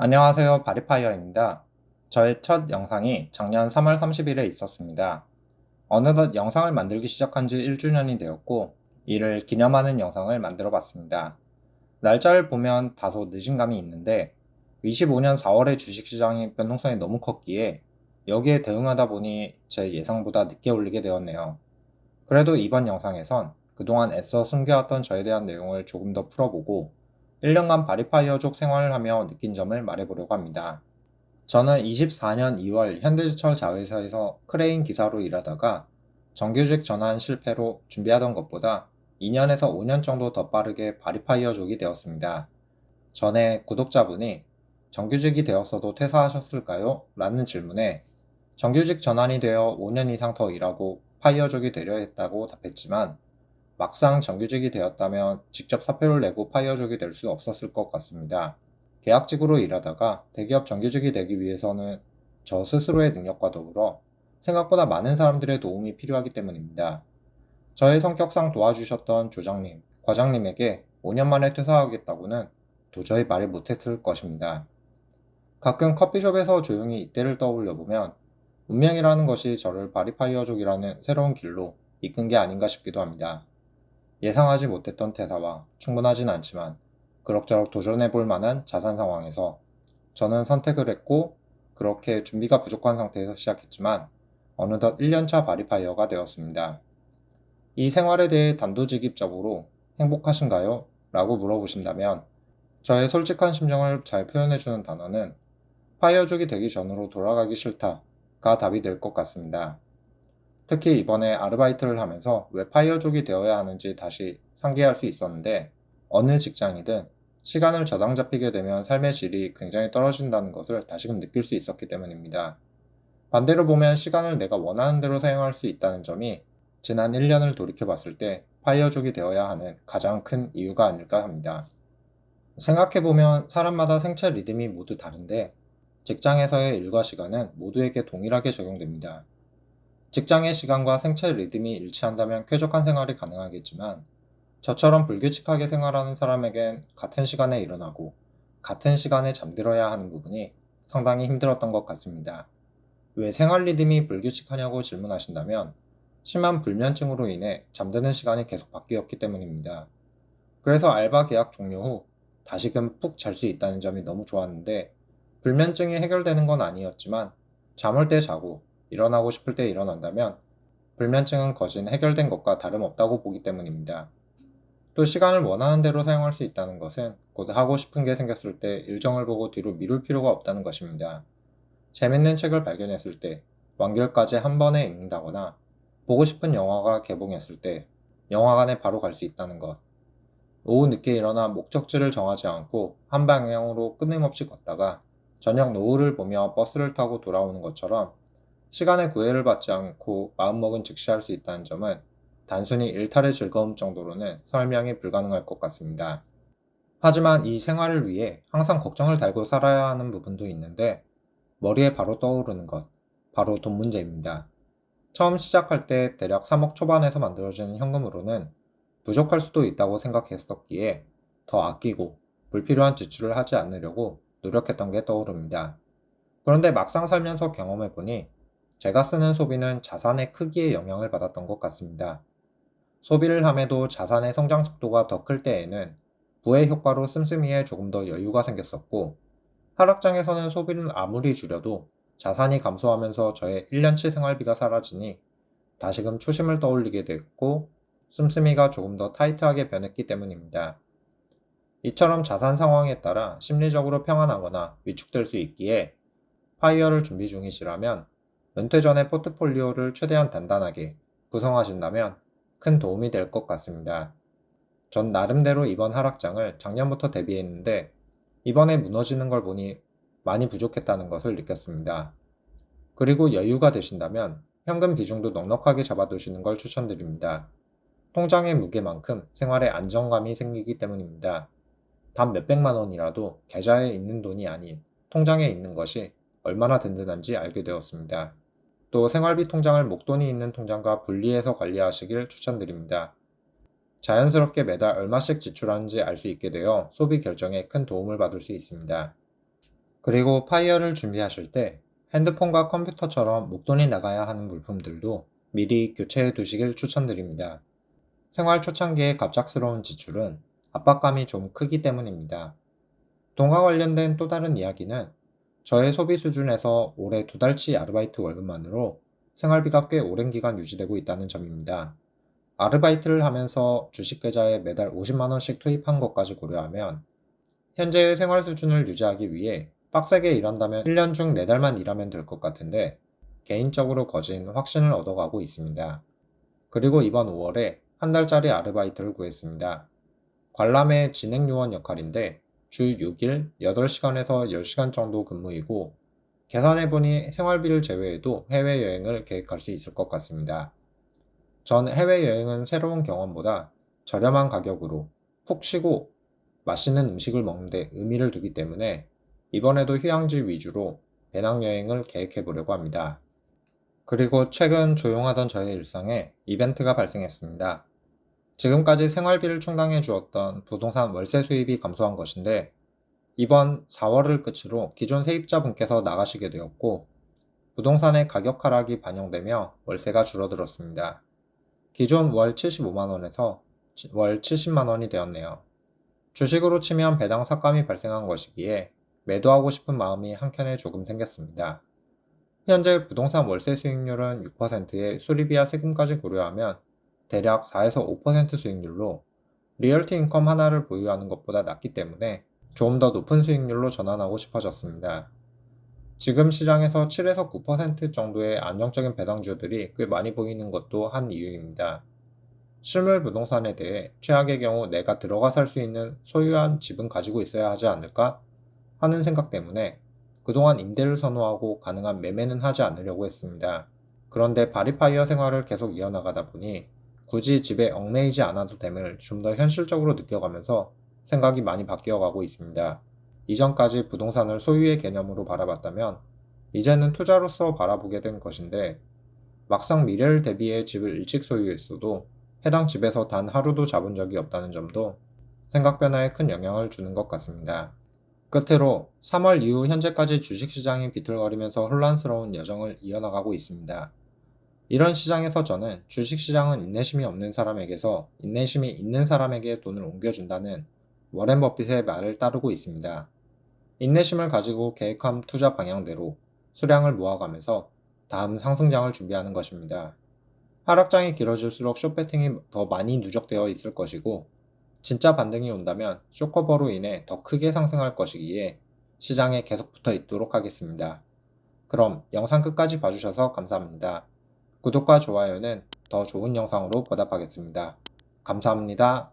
안녕하세요. 바리파이어입니다. 저의 첫 영상이 작년 3월 30일에 있었습니다. 어느덧 영상을 만들기 시작한 지 1주년이 되었고, 이를 기념하는 영상을 만들어 봤습니다. 날짜를 보면 다소 늦은 감이 있는데, 25년 4월에 주식시장이 변동성이 너무 컸기에 여기에 대응하다 보니 제 예상보다 늦게 올리게 되었네요. 그래도 이번 영상에선 그동안 애써 숨겨왔던 저에 대한 내용을 조금 더 풀어보고 1년간 바리파이어족 생활을 하며 느낀 점을 말해보려고 합니다. 저는 24년 2월 현대제철 자회사에서 크레인 기사로 일하다가 정규직 전환 실패로 준비하던 것보다 2년에서 5년 정도 더 빠르게 바리파이어족이 되었습니다. 전에 구독자분이 정규직이 되었어도 퇴사하셨을까요? 라는 질문에 정규직 전환이 되어 5년 이상 더 일하고 파이어족이 되려 했다고 답했지만 막상 정규직이 되었다면 직접 사표를 내고 파이어족이 될 수 없었을 것 같습니다. 계약직으로 일하다가 대기업 정규직이 되기 위해서는 저 스스로의 능력과 더불어 생각보다 많은 사람들의 도움이 필요하기 때문입니다. 저의 성격상 도와주셨던 조장님, 과장님에게 5년 만에 퇴사하겠다고는 도저히 말을 못했을 것입니다. 가끔 커피숍에서 조용히 이때를 떠올려 보면 운명이라는 것이 저를 바리파이어족이라는 새로운 길로 이끈 게 아닌가 싶기도 합니다. 예상하지 못했던 퇴사와 충분하진 않지만 그럭저럭 도전해 볼 만한 자산 상황에서 저는 선택을 했고 그렇게 준비가 부족한 상태에서 시작했지만 어느덧 1년차 바리파이어가 되었습니다. 이 생활에 대해 단도직입적으로 행복하신가요? 라고 물어보신다면 저의 솔직한 심정을 잘 표현해주는 단어는 파이어족이 되기 전으로 돌아가기 싫다가 답이 될 것 같습니다. 특히 이번에 아르바이트를 하면서 왜 파이어족이 되어야 하는지 다시 상기할 수 있었는데 어느 직장이든 시간을 저당 잡히게 되면 삶의 질이 굉장히 떨어진다는 것을 다시금 느낄 수 있었기 때문입니다. 반대로 보면 시간을 내가 원하는 대로 사용할 수 있다는 점이 지난 1년을 돌이켜 봤을 때 파이어족이 되어야 하는 가장 큰 이유가 아닐까 합니다. 생각해보면 사람마다 생체 리듬이 모두 다른데 직장에서의 일과 시간은 모두에게 동일하게 적용됩니다. 직장의 시간과 생체 리듬이 일치한다면 쾌적한 생활이 가능하겠지만 저처럼 불규칙하게 생활하는 사람에겐 같은 시간에 일어나고 같은 시간에 잠들어야 하는 부분이 상당히 힘들었던 것 같습니다. 왜 생활 리듬이 불규칙하냐고 질문하신다면 심한 불면증으로 인해 잠드는 시간이 계속 바뀌었기 때문입니다. 그래서 알바 계약 종료 후 다시금 푹 잘 수 있다는 점이 너무 좋았는데 불면증이 해결되는 건 아니었지만 잠올 때 자고 일어나고 싶을 때 일어난다면 불면증은 거진 해결된 것과 다름없다고 보기 때문입니다. 또 시간을 원하는 대로 사용할 수 있다는 것은 곧 하고 싶은 게 생겼을 때 일정을 보고 뒤로 미룰 필요가 없다는 것입니다. 재밌는 책을 발견했을 때 완결까지 한 번에 읽는다거나 보고 싶은 영화가 개봉했을 때 영화관에 바로 갈 수 있다는 것. 오후 늦게 일어나 목적지를 정하지 않고 한 방향으로 끊임없이 걷다가 저녁 노을을 보며 버스를 타고 돌아오는 것처럼 시간의 구애를 받지 않고 마음먹은 즉시 할 수 있다는 점은 단순히 일탈의 즐거움 정도로는 설명이 불가능할 것 같습니다. 하지만 이 생활을 위해 항상 걱정을 달고 살아야 하는 부분도 있는데 머리에 바로 떠오르는 것, 바로 돈 문제입니다. 처음 시작할 때 대략 3억 초반에서 만들어지는 현금으로는 부족할 수도 있다고 생각했었기에 더 아끼고 불필요한 지출을 하지 않으려고 노력했던 게 떠오릅니다. 그런데 막상 살면서 경험해보니 제가 쓰는 소비는 자산의 크기에 영향을 받았던 것 같습니다. 소비를 함에도 자산의 성장 속도가 더 클 때에는 부의 효과로 씀씀이에 조금 더 여유가 생겼었고, 하락장에서는 소비를 아무리 줄여도 자산이 감소하면서 저의 1년치 생활비가 사라지니 다시금 초심을 떠올리게 됐고, 씀씀이가 조금 더 타이트하게 변했기 때문입니다. 이처럼 자산 상황에 따라 심리적으로 평안하거나 위축될 수 있기에 파이어를 준비 중이시라면 은퇴 전에 포트폴리오를 최대한 단단하게 구성하신다면 큰 도움이 될 것 같습니다. 전 나름대로 이번 하락장을 작년부터 대비했는데 이번에 무너지는 걸 보니 많이 부족했다는 것을 느꼈습니다. 그리고 여유가 되신다면 현금 비중도 넉넉하게 잡아두시는 걸 추천드립니다. 통장의 무게만큼 생활에 안정감이 생기기 때문입니다. 단 몇백만 원이라도 계좌에 있는 돈이 아닌 통장에 있는 것이 얼마나 든든한지 알게 되었습니다. 또 생활비 통장을 목돈이 있는 통장과 분리해서 관리하시길 추천드립니다. 자연스럽게 매달 얼마씩 지출하는지 알 수 있게 되어 소비 결정에 큰 도움을 받을 수 있습니다. 그리고 파이어를 준비하실 때 핸드폰과 컴퓨터처럼 목돈이 나가야 하는 물품들도 미리 교체해 두시길 추천드립니다. 생활 초창기의 갑작스러운 지출은 압박감이 좀 크기 때문입니다. 돈과 관련된 또 다른 이야기는 저의 소비 수준에서 올해 두 달치 아르바이트 월급만으로 생활비가 꽤 오랜 기간 유지되고 있다는 점입니다. 아르바이트를 하면서 주식 계좌에 매달 50만원씩 투입한 것까지 고려하면 현재의 생활 수준을 유지하기 위해 빡세게 일한다면 1년 중 4달만 일하면 될 것 같은데 개인적으로 거진 확신을 얻어가고 있습니다. 그리고 이번 5월에 한 달짜리 아르바이트를 구했습니다. 관람의 진행요원 역할인데 주 6일 8시간에서 10시간 정도 근무이고 계산해보니 생활비를 제외해도 해외여행을 계획할 수 있을 것 같습니다. 전 해외여행은 새로운 경험보다 저렴한 가격으로 푹 쉬고 맛있는 음식을 먹는데 의미를 두기 때문에 이번에도 휴양지 위주로 배낭여행을 계획해 보려고 합니다. 그리고 최근 조용하던 저의 일상에 이벤트가 발생했습니다. 지금까지 생활비를 충당해 주었던 부동산 월세 수입이 감소한 것인데 이번 4월을 끝으로 기존 세입자분께서 나가시게 되었고 부동산의 가격 하락이 반영되며 월세가 줄어들었습니다. 기존 월 75만원에서 월 70만원이 되었네요. 주식으로 치면 배당 삭감이 발생한 것이기에 매도하고 싶은 마음이 한켠에 조금 생겼습니다. 현재 부동산 월세 수익률은 6%에 수리비와 세금까지 고려하면 대략 4에서 5% 수익률로 리얼티 인컴 하나를 보유하는 것보다 낮기 때문에 조금 더 높은 수익률로 전환하고 싶어졌습니다. 지금 시장에서 7에서 9% 정도의 안정적인 배당주들이 꽤 많이 보이는 것도 한 이유입니다. 실물 부동산에 대해 최악의 경우 내가 들어가 살 수 있는 소유한 집은 가지고 있어야 하지 않을까 하는 생각 때문에 그동안 임대를 선호하고 가능한 매매는 하지 않으려고 했습니다. 그런데 바리파이어 생활을 계속 이어나가다 보니 굳이 집에 얽매이지 않아도 됨을 좀 더 현실적으로 느껴가면서 생각이 많이 바뀌어가고 있습니다. 이전까지 부동산을 소유의 개념으로 바라봤다면 이제는 투자로서 바라보게 된 것인데 막상 미래를 대비해 집을 일찍 소유했어도 해당 집에서 단 하루도 잡은 적이 없다는 점도 생각 변화에 큰 영향을 주는 것 같습니다. 끝으로 3월 이후 현재까지 주식시장이 비틀거리면서 혼란스러운 여정을 이어나가고 있습니다. 이런 시장에서 저는 주식시장은 인내심이 없는 사람에게서 인내심이 있는 사람에게 돈을 옮겨준다는 워렌 버핏의 말을 따르고 있습니다. 인내심을 가지고 계획한 투자 방향대로 수량을 모아가면서 다음 상승장을 준비하는 것입니다. 하락장이 길어질수록 숏배팅이 더 많이 누적되어 있을 것이고 진짜 반등이 온다면 쇼커버로 인해 더 크게 상승할 것이기에 시장에 계속 붙어 있도록 하겠습니다. 그럼 영상 끝까지 봐주셔서 감사합니다. 구독과 좋아요는 더 좋은 영상으로 보답하겠습니다. 감사합니다.